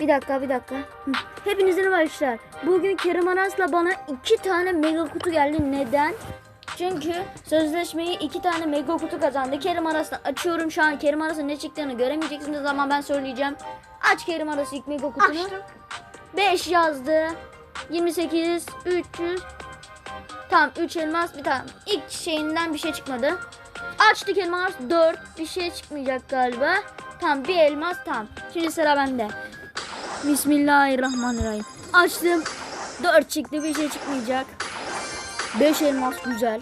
Bir dakika bir dakika. Hepinize merhaba arkadaşlar. Bugün Kerim Aras'la bana iki tane mega kutu geldi. Neden? Çünkü sözleşmeyi iki tane mega kutu kazandı. Kerim Aras'la açıyorum şu an. Kerim Aras'ın ne çıktığını göremeyeceksiniz ama ben söyleyeceğim. Aç Kerim Aras'ı ilk mega kutunu. Açtım. 5 yazdı. 28, 300. Tamam 3 elmas bir tane. İlk şeyinden bir şey çıkmadı. Açtık elmas 4. Bir şey çıkmayacak galiba. Tamam bir elmas tamam. Şimdi sıra bende. Bismillahirrahmanirrahim. Açtım. 4 çıktı bir şey çıkmayacak. 5 elmas güzel.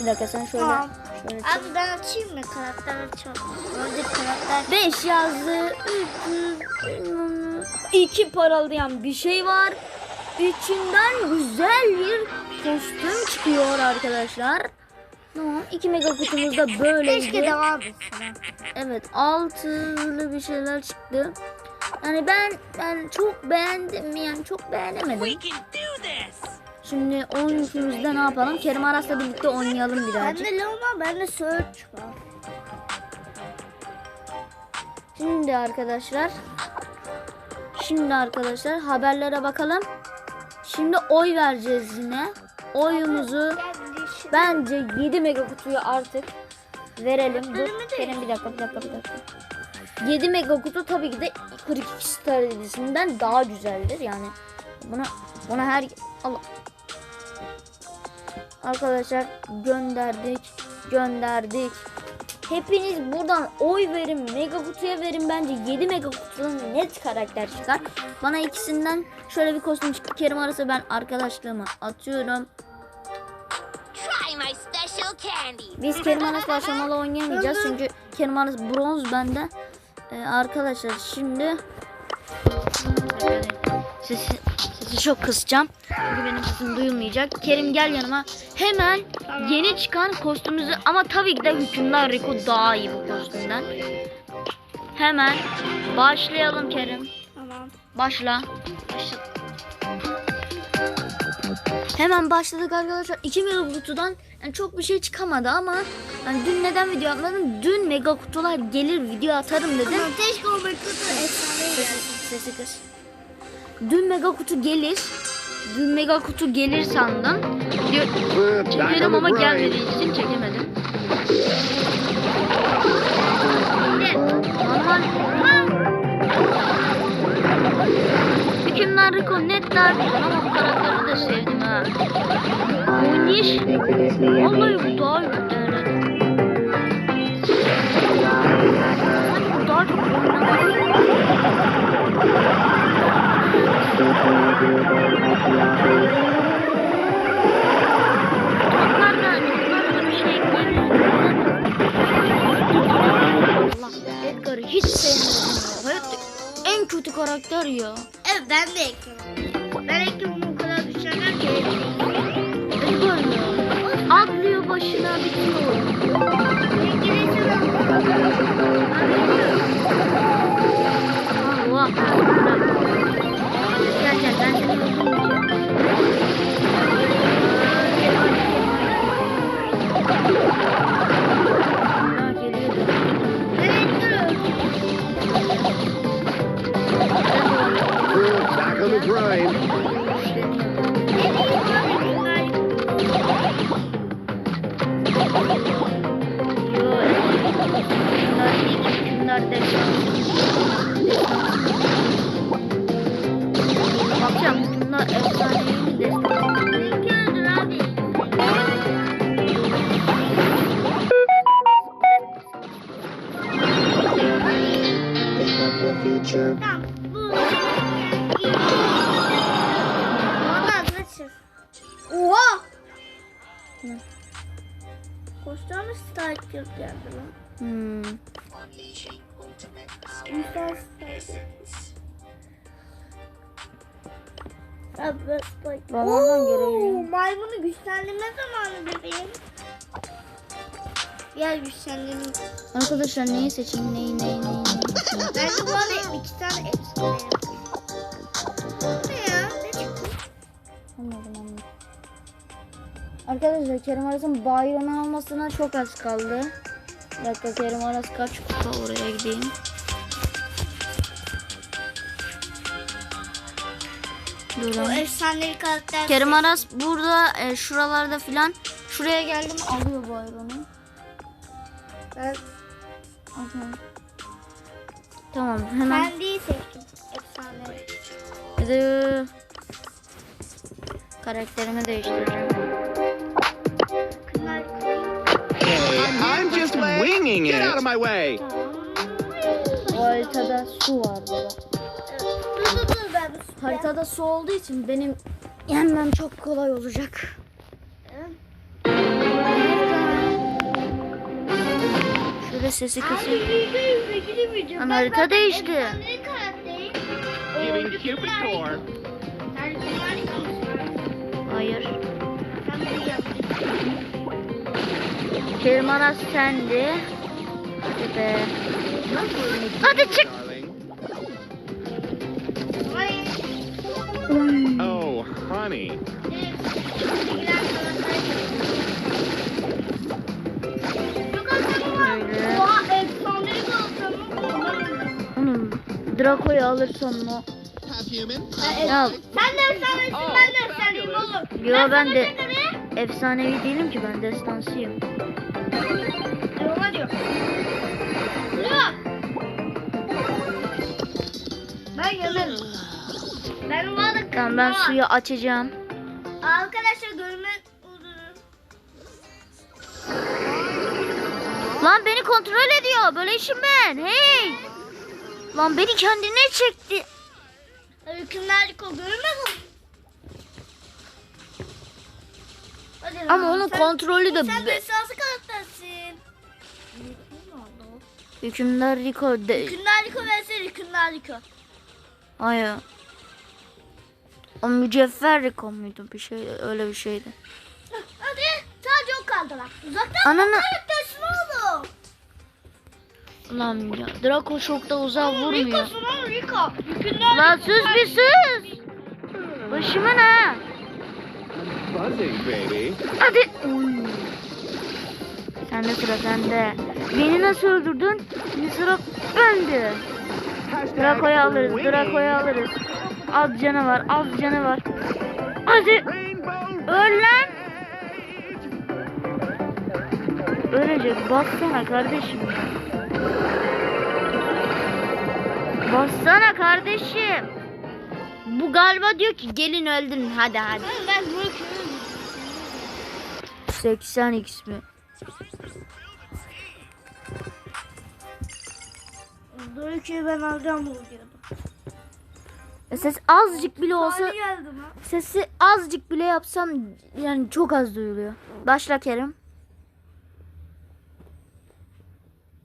Bir dakika sen şöyle. Tamam. şöyle. Abi ben açayım mı? Karakter açalım. Öyle karakter. 5 yazdı. 300 2 paralayan bir şey var. İçinden güzel bir kostüm çıkıyor arkadaşlar. Tamam. 2 mega kutumuz da böyleydi. Keşke devam etsin. Evet altılı bir şeyler çıktı. Yani ben ben çok beğendim yani çok beğenemedim. Şimdi 13'ümüzde ne yapalım? Kerim Aras'la birlikte oynayalım birazcık. Bende Leona, bende Search var. Şimdi arkadaşlar Şimdi arkadaşlar haberlere bakalım. Şimdi oy vereceğiz yine. Oyumuzu bence 7 mega kutuyu artık verelim. Dur Kerim bir dakika bir dakika bir dakika. 7 mega kutu tabii ki de 42 star edisinden daha güzeldir yani. Buna buna her Allah. Arkadaşlar gönderdik gönderdik. Hepiniz buradan oy verin. Mega kutuya verin bence 7 mega kutudan net karakter çıkar. Bana ikisinden şöyle bir kostüm çıktı. Kerim arası ben arkadaşlığımı atıyorum. Biz Kerim Aras'la aşamalı oynayamayacağız çünkü Kerim Aras bronz bende. Ee, arkadaşlar şimdi sesi, sesi çok kısacağım. Çünkü benim sesim duyulmayacak. Kerim gel yanıma. Hemen yeni çıkan kostümümüzü ama tabii ki de hükümdar Rico daha iyi bu kostümden. Hemen başlayalım Kerim. Tamam. Başla. Başla. Hemen başladık arkadaşlar. 2 mega kutudan yani çok bir şey çıkamadı ama yani dün neden video yapmadım? Dün mega kutular gelir video atarım dedim. Tamam, keşke o Bekut'u efsane. Sesi, kız. Dün mega kutu gelir. Dün mega kutu gelir sandım. Çekerim ama gelmediği için çekemedim. Normal. Net derdi ama bu karakteri de sevdim ha. Oynayış. Vallahi bu daha güzel. Bu daha çok. Onlar da bir şey. Allah Edgar'ı hiç sevmiyorum en kötü karakter ya. Evet ben de ekledim. Ben ekledim o kadar düşenler ki. Ya. Atlıyor başına bitiyor. Allah. Koştuğum strike geldi lan. Hmm. Babandan Oo, görevliyim. Maymunu güçlendirme zamanı bebeğim. Gel güçlendirme. Arkadaşlar neyi seçeyim, neyi, neyi, neyi? Ben bu arada iki tane efsane yapayım. Arkadaşlar Kerim Aras'ın Bayron'u almasına çok az kaldı. Bir dakika Kerim Aras kaç kupa oraya gideyim. Durun. O karakter. Kerim Aras burada e, şuralarda filan. Şuraya geldim alıyor Bayron'u. Evet. Okay. Tamam hemen. Ben değil seçtim. Efsanevi. Karakterimi değiştireceğim. Winging it. Get out of my way. Haritada su var burada. Dur dur dur ben. Haritada su olduğu için benim yenmem çok kolay olacak. Şöyle sesi Abi kısayım. yüzde yüzde gidemeyeceğim. Lan Ben harita değişti. Efsanevi. Giving Cupid. Sen. Hayır. Sen bunu yaptın. Aras sendi. Hadi be. Hadi çık. Oh, honey. Draco'yu alırsam o. Ya Sen de efsanesin ben de efsaneyim oğlum. Yo ben de? Efsanevi değilim ki ben destansıyım. Ona diyor. Yok. Ben yanarım. Ben da Tamam ben suyu açacağım. Arkadaşlar görme Lan beni kontrol ediyor. Böyle işim ben. Hey. Lan beni kendine çekti. Hükümlerlik o görmez mi? Hadi lan, Ama onun sen- kontrolü de Sen be- destansı karaktersin. hükümdar Rico de. Hükümlerlik o verse hükümlerlik o. Hayır. O mücevher Rico muydu bir şey öyle bir şeydi. Hadi sadece o kaldı lan. Uzaktan Ananı- karaktersin oğlum. Lan ya Draco çok da uzağa vurmuyor. Rico'sun oğlum Rico. Hükümlerlik Lan sus bir sus. Başıma ne? Buzzing, baby. Hadi. Uy. Sende sıra sende. Beni nasıl öldürdün? Şimdi sıra bende. Hashtag Draco'yu alırız. Draco'yu alırız. Az canı var. Az canı var. Hadi. Öl lan. Ölecek. Bassana kardeşim. Bassana kardeşim. Bu galiba diyor ki gelin öldürün hadi hadi. Ben Rico'yum. 80 x mi? Rico'yu ben alacağım bu videoda. E, Ses azıcık bile olsa Hadi geldim ha. sesi azıcık bile yapsam yani çok az duyuluyor. Başla Kerim.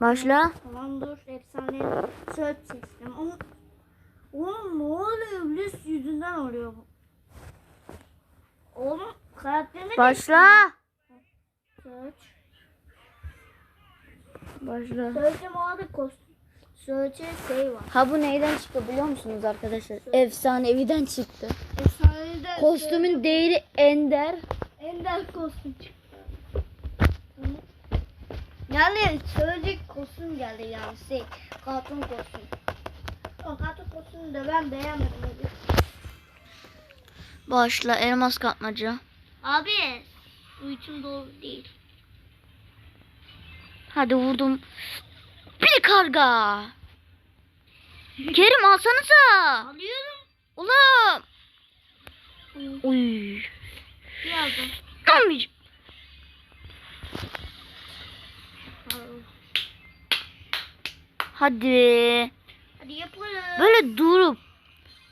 Başla. Tamam dur efsane söz seçtim. Ama oğlum ne oluyor? Bliss yüzünden oluyor bu. Oğlum karakterine Başla. Search. Başla. Search'e muhabbet kostüm. Search'e şey var. Ha bu neyden çıktı biliyor musunuz arkadaşlar? Efsaneviden çıktı. Efsanede Kostümün değeri ender. Ender kostüm çıktı. Yani söyleyecek kostüm geldi yani şey karton kostüm. O karton kostümü de ben beğenmedim. Abi, Başla elmas katmaca. abi bu için doğru değil. Hadi vurdum. Bir karga. Kerim alsanıza. Alıyorum. Ulan. Uy. Birazdan. Almayacağım. Hadi. Hadi yaparız. Böyle durup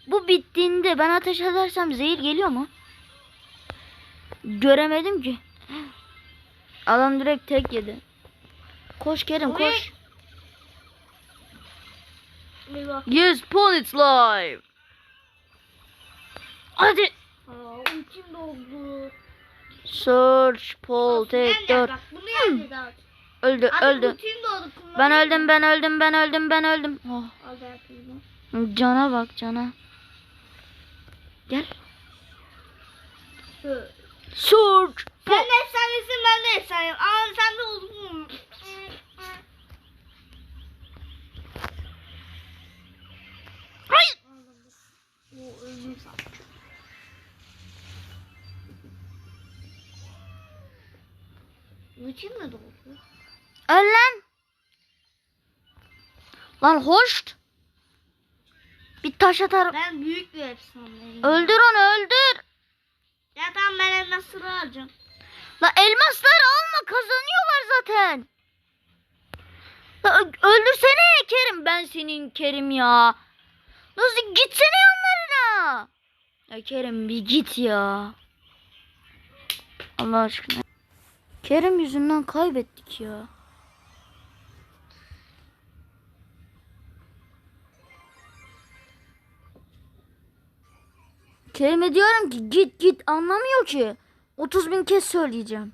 bu bittiğinde ben ateş edersem zehir geliyor mu? Göremedim ki. Adam direkt tek yedi. Koş Kerim koş. Bir bak. Yes, Pon it's live. Hadi. Aa, ultim doldu. Search, Paul, take Yeneceğiz 4. bak bunu yeneceğiz abi. Öldü, Abi öldü. Ben öldüm, ben öldüm, ben öldüm, ben öldüm. Oh. Cana bak cana. Gel. Search. Sen efsanesin ben de efsaneyim. Aa sen de oldun. Bizim Bütün mü doğdu? Öl lan. Lan hoş. Bir taş atarım. Ben büyük bir efsaneyim. Öldür onu öldür. Ya tamam ben elmasları alacağım. La elmaslar alma kazanıyorlar zaten. La öldürsene Kerim ben senin Kerim ya. Nasıl gitsene yanına. Ya Kerim bir git ya. Allah aşkına. Kerim yüzünden kaybettik ya. Kerim'e diyorum ki git git anlamıyor ki. 30 bin kez söyleyeceğim.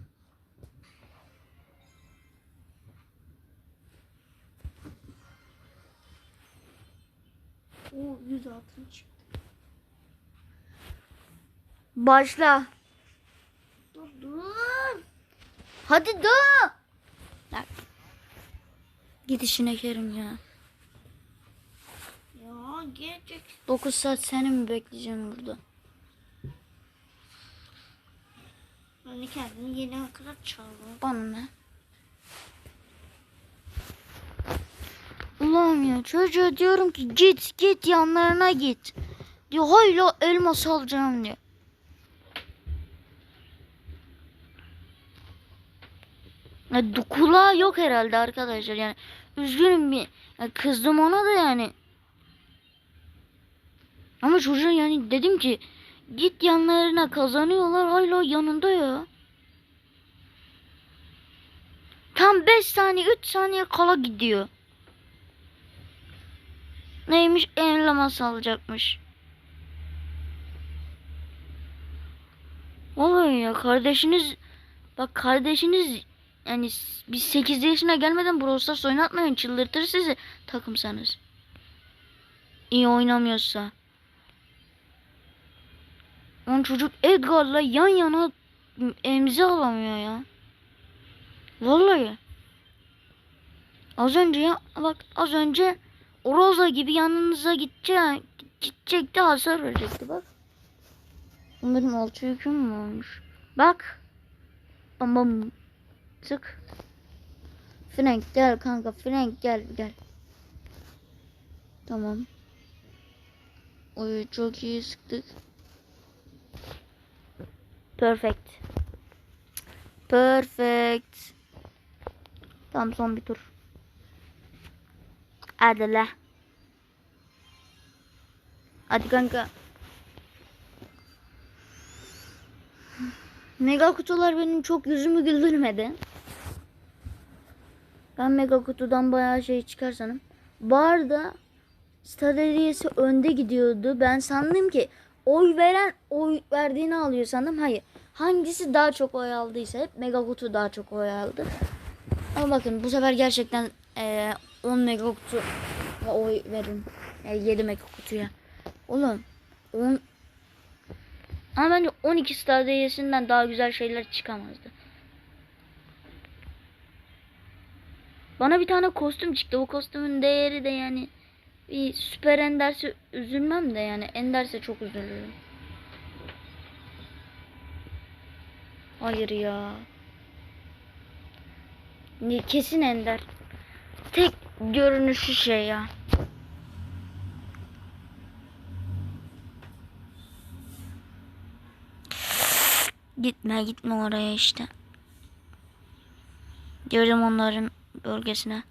O 100 altın çıktı. Başla. Dur dur. Hadi dur. Lan. Git işine Kerim ya. Ya gelecek. 9 saat seni mi bekleyeceğim burada? Ben kendimi yeni akarat çaldım. Bana ne? Ulan ya çocuğa diyorum ki git git yanlarına git. Diyor hayla elmas alacağım diyor. Ya, du- kulağı yok herhalde arkadaşlar yani. Üzgünüm bir ya, kızdım ona da yani. Ama çocuğa yani dedim ki git yanlarına kazanıyorlar hala yanında ya. Tam 5 saniye 3 saniye kala gidiyor. Neymiş enlemas alacakmış. Vallahi ya kardeşiniz bak kardeşiniz yani biz 8 yaşına gelmeden Brawl Stars oynatmayın çıldırtır sizi takımsanız. İyi oynamıyorsa. Onun çocuk Edgar'la yan yana emzi alamıyor ya. Vallahi. Az önce ya bak az önce Rosa gibi yanınıza gidecek, gidecekti hasar verecekti bak. Benim altı yüküm mü olmuş? Bak. Bam bam. Sık. Frank gel kanka Frank gel gel. Tamam. Oy çok iyi sıktık. Perfect. Perfect. Tamam son bir tur. Hadi la. Hadi kanka. Mega kutular benim çok yüzümü güldürmedi. Ben mega kutudan bayağı şey çıkarsanım. Barda Stadiyesi önde gidiyordu. Ben sandım ki oy veren oy verdiğini alıyor sandım. Hayır. Hangisi daha çok oy aldıysa hep mega kutu daha çok oy aldı. Ama bakın bu sefer gerçekten eee 10 mega kutu oy verin. E, 7 mega kutuya. Oğlum 10 ama bence 12 stadiyesinden daha güzel şeyler çıkamazdı. Bana bir tane kostüm çıktı. O kostümün değeri de yani bir süper enderse üzülmem de yani enderse çok üzülürüm. Hayır ya. Ne- Kesin ender. Tek görünüşü şey ya. Gitme gitme oraya işte. Gördüm onların bölgesine.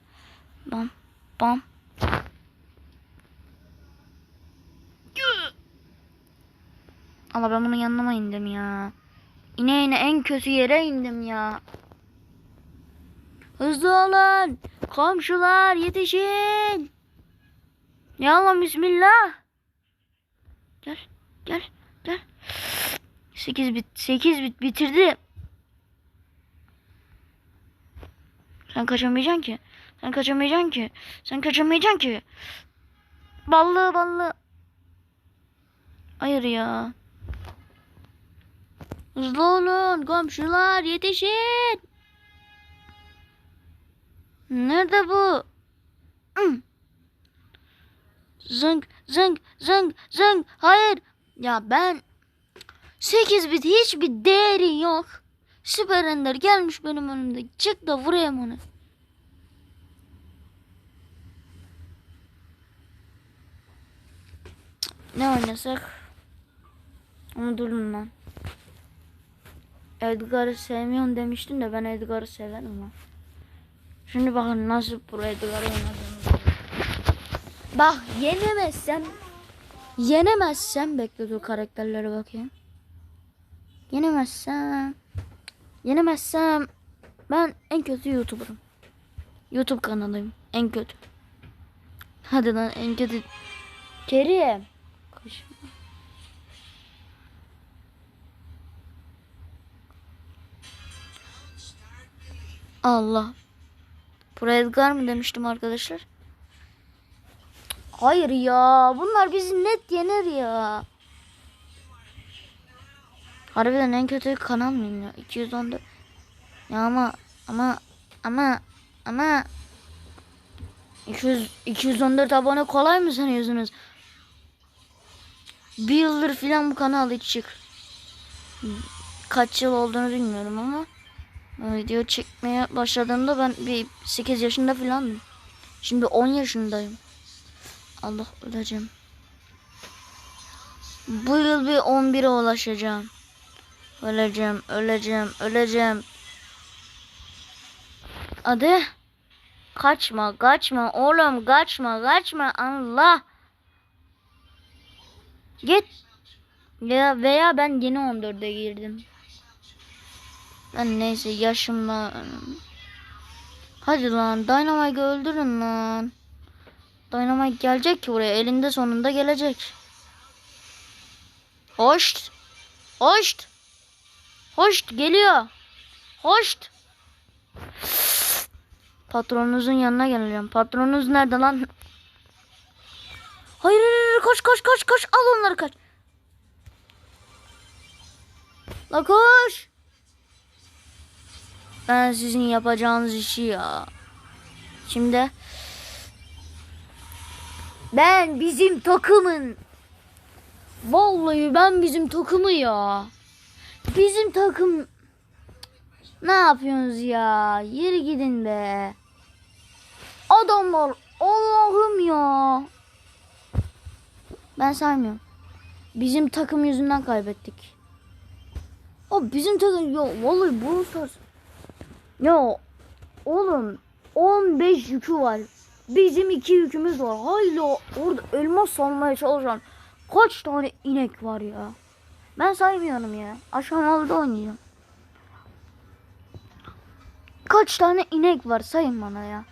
Bam bam. Allah ben bunun yanına indim ya? İne ine en kötü yere indim ya. Hızlı olun. Komşular yetişin. Ya Allah bismillah. Gel gel gel. 8 bit 8 bit bitirdi. Sen kaçamayacaksın ki. Sen kaçamayacaksın ki. Sen kaçamayacaksın ki. Ballı ballı. Hayır ya. Hızlı olun komşular yetişin. Nerede bu? Hmm. Zınk zınk zınk zınk. Hayır. Ya ben 8 bit hiçbir değeri yok. Süper Ender gelmiş benim önümde. Çık da vurayım onu. Ne oynasak? Ama durun lan. Edgar'ı sevmiyorum demiştin de ben Edgar'ı severim lan. Şimdi bakın nasıl pro Edgar'ı oynadığını. Bak yenemezsem yenemezsem bekle dur karakterlere bakayım. Yenemezsem yenemezsem ben en kötü YouTuber'ım. YouTube kanalıyım en kötü. Hadi lan en kötü. Kerim. Koşma. Allah. Buraya Edgar mı demiştim arkadaşlar? Hayır ya. Bunlar bizi net yener ya. Harbiden en kötü kanal mıyım ya? 214. Ya ama ama ama ama 200, 214 abone kolay mı sanıyorsunuz? Bir yıldır filan bu kanal hiç çık. Kaç yıl olduğunu bilmiyorum ama video çekmeye başladığımda ben bir 8 yaşında filandım. Şimdi 10 yaşındayım. Allah öleceğim. Bu yıl bir 11'e ulaşacağım. Öleceğim, öleceğim, öleceğim. Hadi. Kaçma, kaçma oğlum, kaçma, kaçma. Allah. Git. Ya veya ben yeni 14'e girdim. Ben neyse yaşımla. Hadi lan Dynamite'ı öldürün lan. Dynamite gelecek ki buraya. Elinde sonunda gelecek. Hoşt. Hoşt. Hoşt geliyor. Hoşt. Patronunuzun yanına geleceğim. Patronunuz nerede lan? Hayır, hayır koş koş koş koş al onları kaç. La koş. Ben sizin yapacağınız işi ya. Şimdi ben bizim takımın Vallahi ben bizim takımı ya. Bizim takım ne yapıyorsunuz ya? Yürü gidin be. Adamlar Allah'ım ya. Ben saymıyorum. Bizim takım yüzünden kaybettik. O bizim takım ya vallahi bu Stars. Ya oğlum 15 yükü var. Bizim iki yükümüz var. Hala orada elmas salmaya çalışan kaç tane inek var ya. Ben saymıyorum ya. Aşağıda oynayacağım. Kaç tane inek var sayın bana ya.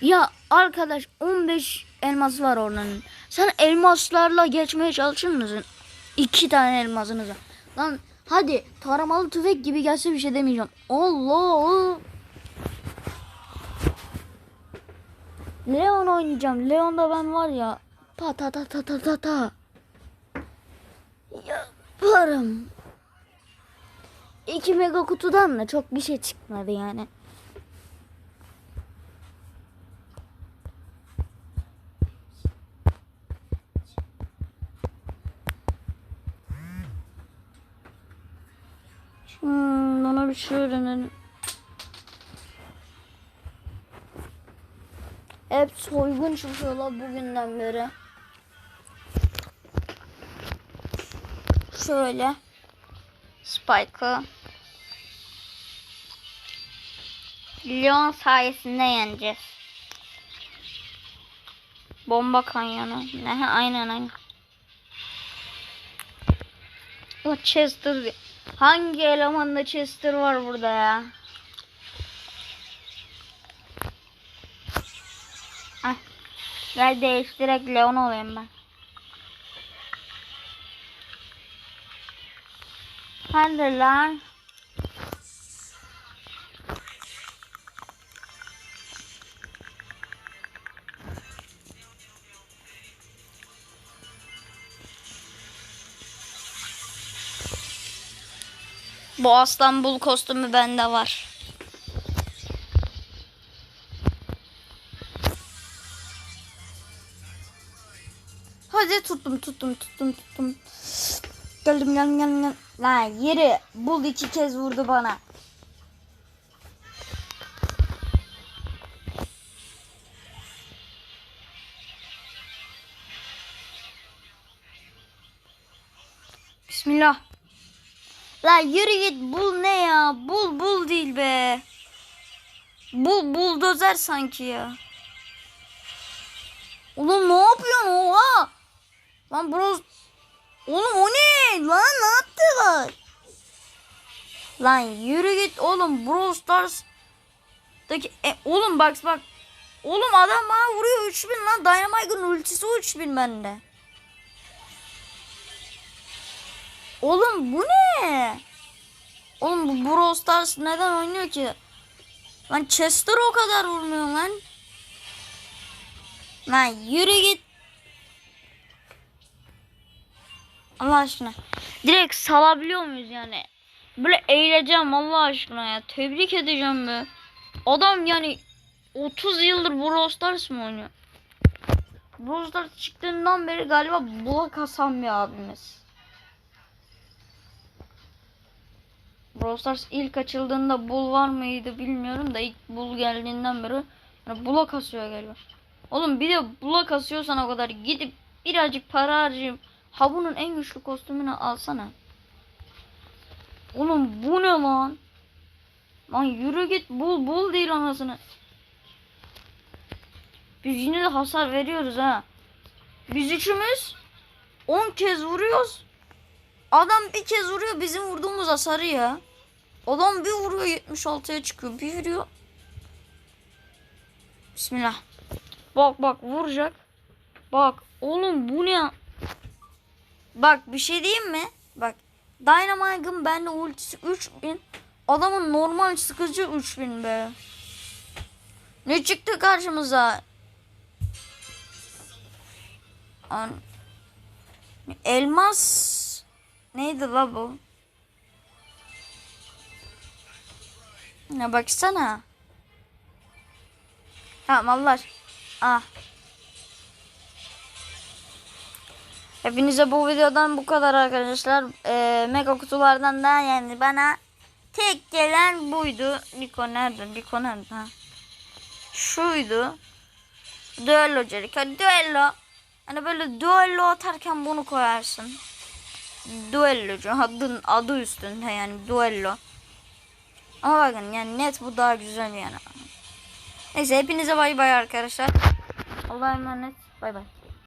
Ya arkadaş 15 elması var oranın. Sen elmaslarla geçmeye çalışır mısın? İki tane elmasınız. Lan hadi taramalı tüfek gibi gelse bir şey demeyeceğim. Allah. Leon oynayacağım. Leon'da ben var ya. Ta ta ta ta ta ta ta. Yaparım. İki mega kutudan da çok bir şey çıkmadı yani. Hmm, bana bir şey öğrenelim. Hep soygun çıkıyorlar bugünden beri. Şöyle. Spike'ı. Leon sayesinde yeneceğiz. Bomba kanyonu. Ne? Aynen aynen. O Chester. Hangi elemanda Chester var burada ya? Heh. Gel değiştirek Leon olayım ben. Lan. Bu aslan bul kostümü bende var. Hadi tuttum tuttum tuttum tuttum. Geldim geldim geldim. geldim. Lan yeri bul iki kez vurdu bana. Bismillah. La yürü git bul ne ya? Bul bul değil be. Bul buldozer sanki ya. Oğlum ne yapıyorsun oha? Lan bros... Oğlum o ne? Lan ne yaptılar? Lan yürü git oğlum Brawl Stars'daki... E, oğlum bak bak. Oğlum adam bana vuruyor 3000 lan. Dynamite'ın ultisi 3000 bende. Oğlum bu ne? Oğlum bu Brawl Stars neden oynuyor ki? Lan Chester o kadar vurmuyor lan. Lan yürü git. Allah aşkına. Direkt salabiliyor muyuz yani? Böyle eğileceğim Allah aşkına ya. Tebrik edeceğim be. Adam yani 30 yıldır Brawl Stars mı oynuyor? Brawl Stars çıktığından beri galiba bula kasan bir abimiz. Brawl Stars ilk açıldığında bul var mıydı bilmiyorum da ilk bul geldiğinden beri yani bula kasıyor galiba. Oğlum bir de bula kasıyorsan o kadar gidip birazcık para harcayıp ha bunun en güçlü kostümünü alsana. Oğlum bu ne lan? Lan yürü git bul bul değil anasını. Biz yine de hasar veriyoruz ha. Biz üçümüz 10 kez vuruyoruz. Adam bir kez vuruyor bizim vurduğumuz hasarı ya. Adam bir vuruyor 76'ya çıkıyor. Bir vuruyor. Bismillah. Bak bak vuracak. Bak oğlum bu ne? Bak bir şey diyeyim mi? Bak Dynamite'ın bende ultisi 3000. Adamın normal sıkıcı 3000 be. Ne çıktı karşımıza? An Elmas neydi la bu? Ne baksana. Tamam Allah. Ah. Hepinize bu videodan bu kadar arkadaşlar. Ee, mega kutulardan da yani bana tek gelen buydu. Niko nerede? Niko nerede? Ha. Şuydu. Duello Jericho. Duello. Hani böyle duello atarken bunu koyarsın. Duellocu. Adın, adı üstünde yani duello. Ama bakın yani net bu daha güzel yani. Neyse hepinize bay bay arkadaşlar. Allah'a emanet. Bay bay.